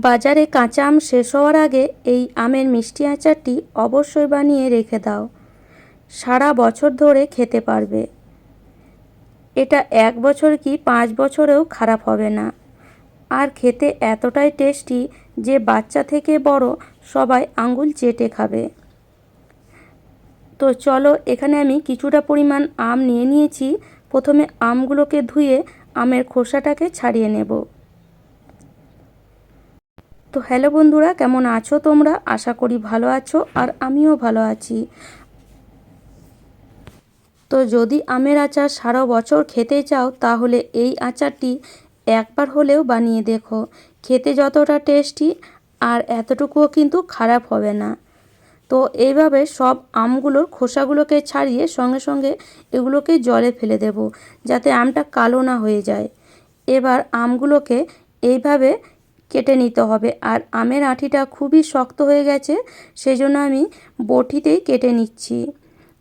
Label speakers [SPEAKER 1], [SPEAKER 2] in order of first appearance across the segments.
[SPEAKER 1] বাজারে কাঁচা আম শেষ হওয়ার আগে এই আমের মিষ্টি আচারটি অবশ্যই বানিয়ে রেখে দাও। সারা বছর ধরে খেতে পারবে। এটা এক বছর কি পাঁচ বছরেও খারাপ হবে না। আর খেতে এতটাই টেস্টি যে বাচ্চা থেকে বড় সবাই আঙ্গুল চেটে খাবে। তো চলো এখানে আমি কিছুটা পরিমাণ আম নিয়ে নিয়েছি। প্রথমে আমগুলোকে ধুয়ে আমের খোসাটাকে ছাড়িয়ে নেব। তো হ্যালো বন্ধুরা, কেমন আছো তোমরা? আশা করি ভালো আছো আর আমিও ভালো আছি। তো যদি আমের আচার সারা বছর খেতে চাও, তাহলে এই আচারটি একবার হলেও বানিয়ে দেখো। খেতে যতটা টেস্টি আর এতটুকুও কিন্তু খারাপ হবে না। তো এইভাবে সব আমগুলোর খোসাগুলোকে ছাড়িয়ে সঙ্গে সঙ্গে এগুলোকে জলে ফেলে দেব, যাতে আমটা কালো না হয়ে যায়। এবার আমগুলোকে এইভাবে কেটে নিতে হবে। আর আমের আঁটিটা খুবই শক্ত হয়ে গেছে সেই জন্য আমি বটিতেই কেটে নিচ্ছি।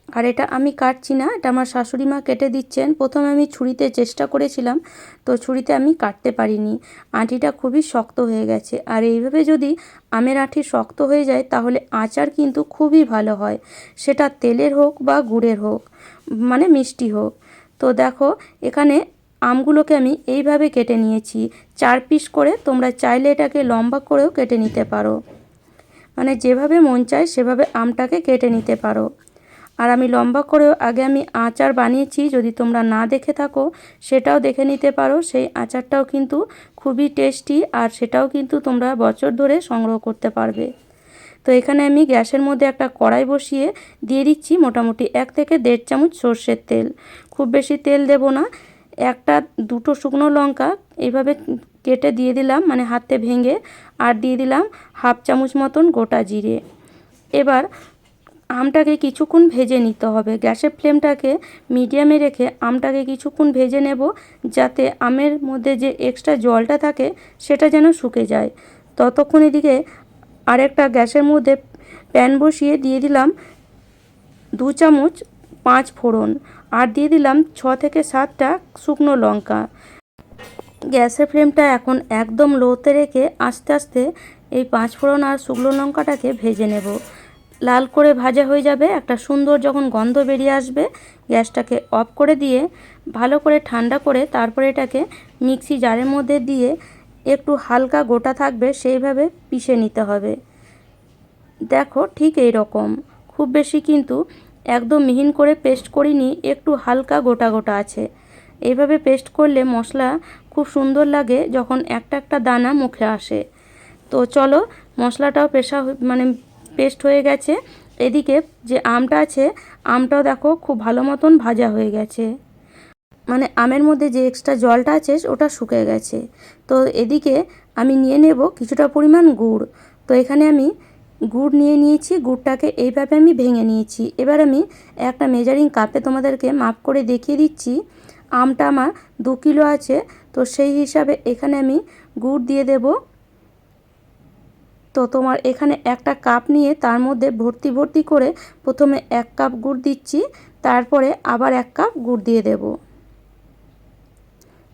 [SPEAKER 1] আর এটা আমি কাটছি না, এটা আমার শাশুড়ি মা কেটে দিচ্ছেন। প্রথমে আমি ছুরিতে চেষ্টা করেছিলাম, তো ছুরিতে আমি কাটতে পারিনি। আঁটিটা খুবই শক্ত হয়ে গেছে। আর এইভাবে যদি আমের আঁটি শক্ত হয়ে যায়, তাহলে আচার কিন্তু খুবই ভালো হয়। সেটা তেলের হোক বা গুড়ের হোক মানে মিষ্টি হোক। তো দেখো, এখানে আমগুলোকে আমি এইভাবে কেটে নিয়েছি। চার পিস করে তোমরা চাইলে এটাকে লম্বা করেও কেটে নিতে পারো। মানে যেভাবে মন চায় সেভাবে আমটাকে কেটে নিতে পারো। আর আমি লম্বা করেও আগে আমি আচার বানিয়েছি, যদি তোমরা না দেখে থাকো সেটাও দেখে নিতে পারো। সেই আচারটাও কিন্তু খুবই টেস্টি আর সেটাও কিন্তু তোমরা বছর ধরে সংগ্রহ করতে পারবে। তো এখানে আমি গ্যাসের মধ্যে একটা কড়াই বসিয়ে দিয়ে দিচ্ছি মোটামুটি এক থেকে দেড় চামচ সর্ষের তেল। খুব বেশি তেল দেব না। একটা দুটো শুকনো লঙ্কা এইভাবে কেটে দিয়ে দিলাম মানে হাতে ভেঙে, আর দিয়ে দিলাম হাফ চামচ মতন গোটা জিরে। এবার আমটাকে কিছুক্ষণ ভেজে নিতে হবে। গ্যাসের ফ্লেমটাকে মিডিয়ামে রেখে আমটাকে কিছুক্ষণ ভেজে নেব, যাতে আমের মধ্যে যে এক্সট্রা জলটা থাকে সেটা যেন শুকে যায়। ততক্ষণ এদিকে আরেকটা গ্যাসের মধ্যে প্যান বসিয়ে দিয়ে দিলাম দু চামচ পাঁচ ফোড়ন আর দিয়ে দিলাম ছ থেকে সাতটা শুকনো লঙ্কা। গ্যাসের ফ্লেমটা এখন একদম লোতে রেখে আস্তে আস্তে এই পাঁচ ফোড়ন আর শুকনো লঙ্কাটাকে ভেজে নেব। লাল করে ভাজা হয়ে যাবে, একটা সুন্দর যখন গন্ধ বেরিয়ে আসবে, গ্যাসটাকে অফ করে দিয়ে ভালো করে ঠান্ডা করে তারপরে এটাকে মিক্সি জারের মধ্যে দিয়ে একটু হালকা গোটা থাকবে, সেইভাবে পিষে নিতে হবে। দেখো ঠিক এই রকম। খুব বেশি কিন্তু একদম মিহিন করে পেস্ট করিনি, একটু হালকা গোটা গোটা আছে। এইভাবে পেস্ট করলে মশলা খুব সুন্দর লাগে যখন একটা একটা দানা মুখে আসে। তো চলো, মশলাটাও পেশা মানে পেস্ট হয়ে গেছে। এদিকে যে আমটা আছে, আমটাও দেখো খুব ভালো মতন ভাজা হয়ে গেছে। মানে আমের মধ্যে যে এক্সট্রা জলটা আছে, ওটা শুকে গেছে। তো এদিকে আমি নিয়ে নেব কিছুটা পরিমাণ গুড়। তো এখানে আমি গুড় নিয়ে নিয়েছি, গুড়টাকে এইভাবে আমি ভেঙে নিয়েছি। এবার আমি একটা মেজারিং কাপে তোমাদেরকে মাপ করে দেখিয়ে দিচ্ছি। আমটা আমার দু কিলো আছে, তো সেই হিসাবে এখানে আমি গুড় দিয়ে দেব। তো তোমার এখানে একটা কাপ নিয়ে তার মধ্যে ভর্তি ভর্তি করে প্রথমে এক কাপ গুড় দিচ্ছি, তারপরে আবার এক কাপ গুড় দিয়ে দেব।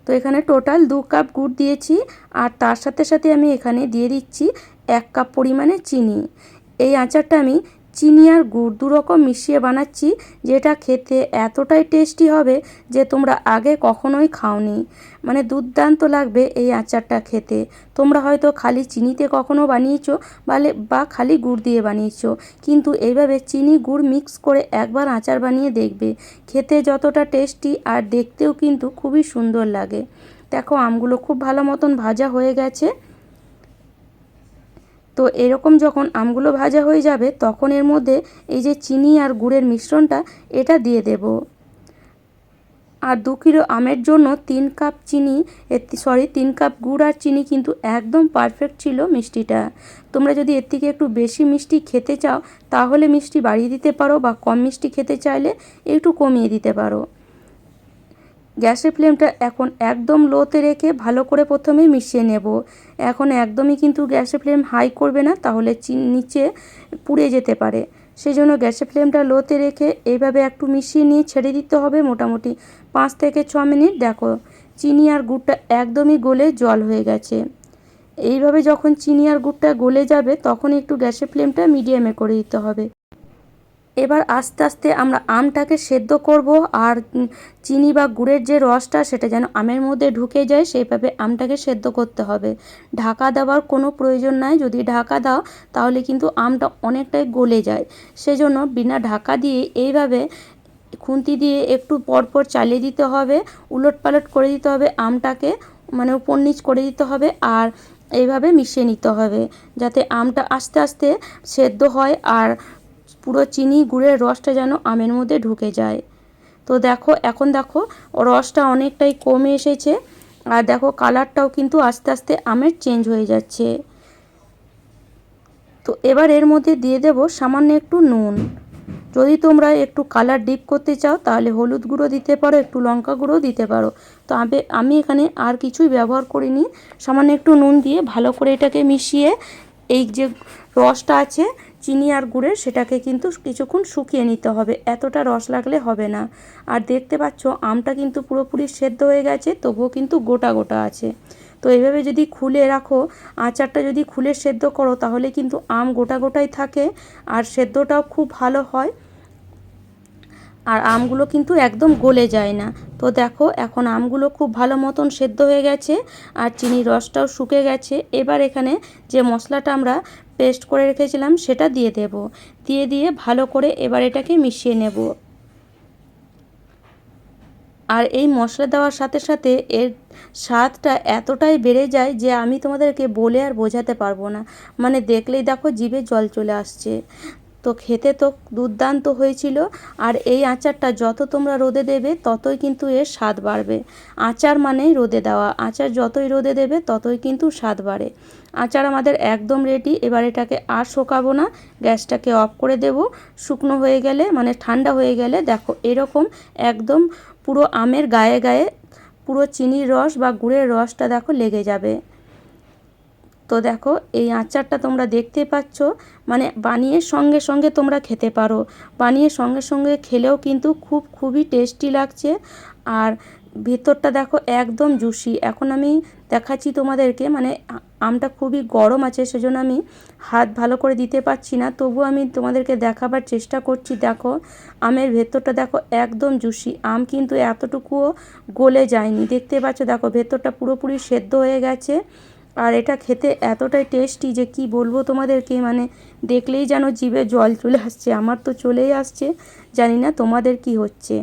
[SPEAKER 1] তো এখানে টোটাল দু কাপ গুড় দিয়েছি আর তার সাথে সাথে আমি এখানে দিয়ে দিচ্ছি এক কাপ পরিমাণে চিনি। এই আচারটা আমি চিনি আর গুড় দু রকম মিশিয়ে বানাচ্ছি, যেটা খেতে এতটাই টেস্টি হবে যে তোমরা আগে কখনোই খাওনি। মানে দুর্দান্ত লাগবে এই আচারটা খেতে। তোমরা হয়তো খালি চিনিতে কখনো বানিয়েছো, বালে, বা খালি গুড় দিয়ে বানিয়েছো, কিন্তু এইভাবে চিনি গুড় মিক্স করে একবার আচার বানিয়ে দেখবে। খেতে যতটা টেস্টি আর দেখতেও কিন্তু খুবই সুন্দর লাগে। দেখো আমগুলো খুব ভালো মতন ভাজা হয়ে গেছে। তো এরকম যখন আমগুলো ভাজা হয়ে যাবে, তখন এর মধ্যে এই যে চিনি আর গুড়ের মিশ্রণটা, এটা দিয়ে দেব। আর দু কিলো আমের জন্য তিন কাপ চিনি সরি তিন কাপ গুড় আর চিনি কিন্তু একদম পারফেক্ট ছিল মিষ্টিটা। তোমরা যদি এর থেকে একটু বেশি মিষ্টি খেতে চাও, তাহলে মিষ্টি বাড়িয়ে দিতে পারো বা কম মিষ্টি খেতে চাইলে একটু কমিয়ে দিতে পারো। গ্যাসের ফ্লেমটা এখন একদম লোতে রেখে ভালো করে প্রথমে মিশিয়ে নেব। এখন একদমই কিন্তু গ্যাসের ফ্লেম হাই করবে না, তাহলে নিচে পুড়ে যেতে পারে। সেই জন্য গ্যাসের ফ্লেমটা লোতে রেখে এইভাবে একটু মিশিয়ে নিয়ে ছেড়ে দিতে হবে মোটামুটি পাঁচ থেকে ছ মিনিট। দেখো, চিনি আর গুড়টা একদমই গলে জল হয়ে গেছে। এইভাবে যখন চিনি আর গুড়টা গলে যাবে, তখন একটু গ্যাসের ফ্লেমটা মিডিয়ামে করে দিতে হবে। এবার আস্তে আস্তে আমরা আমটাকে সেদ্ধ করব আর চিনি বা গুড়ের যে রসটা সেটা যেন আমের মধ্যে ঢুকে যায়, সেইভাবে আমটাকে সেদ্ধ করতে হবে। ঢাকা দেওয়ার কোনো প্রয়োজন নাই। যদি ঢাকা দাও, তাহলে কিন্তু আমটা অনেকটাই গলে যায়। সেজন্য বিনা ঢাকা দিয়ে এইভাবে খুন্তি দিয়ে একটু পরপর চালিয়ে দিতে হবে উলট পালট করে দিতে হবে আমটাকে মানে উপর নিচ করে দিতে হবে আর এইভাবে মিশিয়ে নিতে হবে, যাতে আমটা আস্তে আস্তে সেদ্ধ হয় আর পুরো চিনি গুড়ের রসটা যেন আমের মধ্যে ঢুকে যায়। তো দেখো, এখন দেখো, রসটা অনেকটাই কমে এসেছে। আর দেখো, কালারটাও কিন্তু আস্তে আস্তে আমের চেঞ্জ হয়ে যাচ্ছে। তো এবার এর মধ্যে দিয়ে দেব সামান্য একটু নুন। যদি তোমরা একটু কালার ডিপ করতে চাও, তাহলে হলুদ গুঁড়ো দিতে পারো, একটু লঙ্কা গুঁড়ো দিতে পারো। তো আমি আমি এখানে আর কিছুই ব্যবহার করিনি। সামান্য একটু নুন দিয়ে ভালো করে এটাকে মিশিয়ে, এই যে রসটা আছে চিনি আর গুড়ের সেটাকে কিন্তু কিছুক্ষণ শুকিয়ে নিতে হবে, এতটা রস লাগলে হবে না। আর দেখতে পাচ্ছ, আমটা কিন্তু পুরোপুরি সেদ্ধ হয়ে গেছে, তবুও কিন্তু গোটা গোটা আছে। তো এইভাবে যদি খুলে রাখো, আচারটা যদি খুলে সেদ্ধ করো, তাহলে কিন্তু আম গোটা গোটাই থাকে, আর সেদ্ধটাও খুব ভালো হয়। আর আমগুলো কিন্তু একদম গলে যায় না। তো দেখো, এখন আমগুলো খুব ভালো মতন সেদ্ধ হয়ে গেছে, আর চিনির রসটাও শুকে গেছে। এবার এখানে যে মশলাটা আমরা পেস্ট করে রেখেছিলাম, সেটা দিয়ে দেব। দিয়ে দিয়ে ভালো করে এবার এটাকে মিশিয়ে নেব। আর এই মশলা দেওয়ার সাথে সাথে এর স্বাদটা এতটাই বেড়ে যায় যে আমি তোমাদেরকে বলে আর বোঝাতে পারব না। মানে দেখলেই দেখো জিভে জল চলে আসছে। তো খেতে তো দুর্দান্ত হয়েছিল। আর এই আচারটা যত তোমরা রোদে দেবে, ততই কিন্তু এর স্বাদ বাড়বে। আচার মানেই রোদে দেওয়া। আচার যতই রোদে দেবে, ততই কিন্তু স্বাদ বাড়ে। আচার আমাদের একদম রেডি এবার এটাকে আর শোকাবো না। গ্যাসটাকে অফ করে দেব। শুকনো হয়ে গেলে মানে ঠান্ডা হয়ে গেলে, দেখো এরকম একদম পুরো আমের গায়ে গায়ে পুরো চিনির রস বা গুড়ের রসটা দেখো লেগে যাবে। তো দেখো, এই আচারটা তোমরা দেখতে পাচ্ছ। মানে বানিয়ে সঙ্গে সঙ্গে তোমরা খেতে পারো। বানিয়ে সঙ্গে সঙ্গে খেলেও কিন্তু খুব, খুবই টেস্টি লাগছে। আর ভেতরটা দেখো একদম জুসি এখন আমি দেখাচ্ছি তোমাদেরকে মানে আমটা খুবই গরম আছে, সেজন্য আমি হাত ভালো করে দিতে পারছি না। তবু আমি তোমাদেরকে দেখাবার চেষ্টা করছি। দেখো, আমের ভেতরটা দেখো একদম জুসি আম কিন্তু এতটুকুও গলে যায়নি। দেখতে পাচ্ছ, দেখো ভেতরটা পুরোপুরি সেদ্ধ হয়ে গেছে। আর এটা খেতে এতটাই টেস্টি যে কি বলব তোমাদেরকে মানে দেখলেই যেন জিভে জল চলে আসছে। আমার তো চলেই আসছে, জানি না তোমাদের কি হচ্ছে।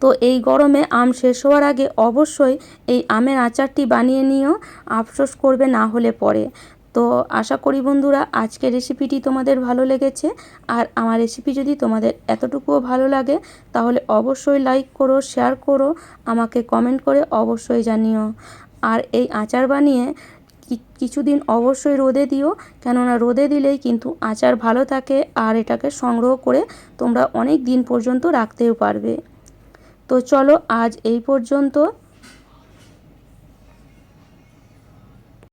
[SPEAKER 1] তো এই গরমে আম শেষ হওয়ার আগে অবশ্যই এই আমের আচারটি বানিয়ে নিও, আফসোস করবে না হলে পরে। তো আশা করি বন্ধুরা, আজকের রেসিপিটি তোমাদের ভালো লেগেছে। আর আমার রেসিপি যদি তোমাদের এতটুকুও ভালো লাগে, তাহলে অবশ্যই লাইক করো শেয়ার করো, আমাকে কমেন্ট করে অবশ্যই জানিও। আর এই আচার বানিয়ে কিছুদিন অবশ্যই রোদে দিও। কেননা রোদে দিলেই কিন্তু আচার ভালো থাকে আর এটাকে সংগ্রহ করে তোমরা অনেক দিন পর্যন্ত রাখতেও পারবে। তো চলো আজ এই পর্যন্ত।